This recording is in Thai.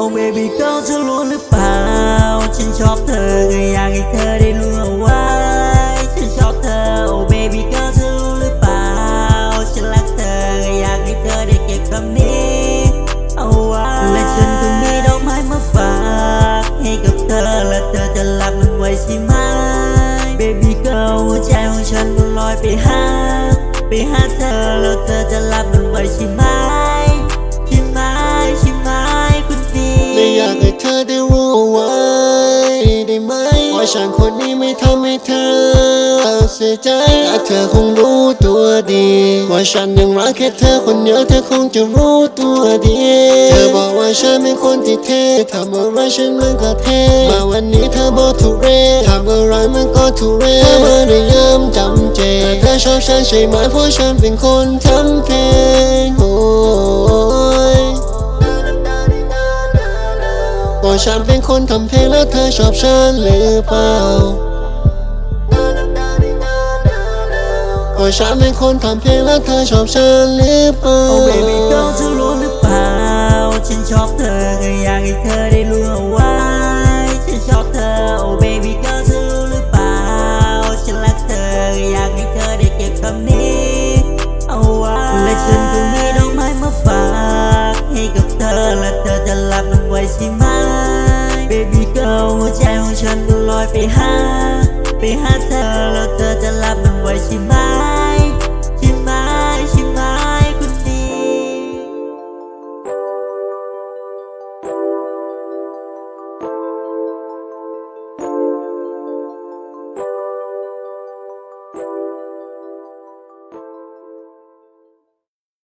โอ้ baby girl เธอรู้หรือเปล่า ฉันชอบเธอก็อยากให้เธอได้รู้เอาไว้ ฉันชอบเธอโอ้ baby girl เธอรู้หรือเปล่า ฉันรักเธอก็อยากให้เธอได้เก็บคำนี้เอาไว้ และฉันก็มีดอกไม้มาฝากให้กับเธอ และเธอจะรับมันไว้ใช่ไหม baby girl หัวใจของฉันก็ลอยไปหา ไปหาเธอ แล้วเธอจะรับมันไว้ใช่ไหม ได้ไหมว่าฉันคนนี้ไม่ทำให้เธอเสียใจแต่เธอคงรู้ตัวดี ว่าฉันยังรักแค่เธอคนเดียวเธอคงจะรู้ตัวดี เธอบอกว่าฉันเป็นคนที่เท่ทำอะไรฉันมันก็เท่มาวันนี้เธอบอกทุเรศทำอะไรมันก็ทุเรศเธอไม่ได้ย้ำจำเจแต่เธอชอบฉันใช่ไหมเพราะฉันเป็นคนทำ ก็ฉันเป็นคนทำเพลงแล้วเธอชอบฉันหรือเปล่าก็ฉันเป็นคนทำเพลงแล้วเธอชอบฉันหรือเปล่าโอ้ baby girl เธอรู้หรือเปล่า ฉันชอบเธอก็อยากให้เธอได้รู้เอาไว้ฉันชอบเธอโอ้ baby girl เธอรู้หรือเปล่า ฉันรักเธอก็อยากให้เธอได้เก็บคำนี้เอาไว้และฉันก็มีดอกไม้มาฝากให้กับเธอและเธอจะรับมันไว้ใช่ไหม บี้เกิลหัวใจของฉันลอยไปหา ไปหาเธอ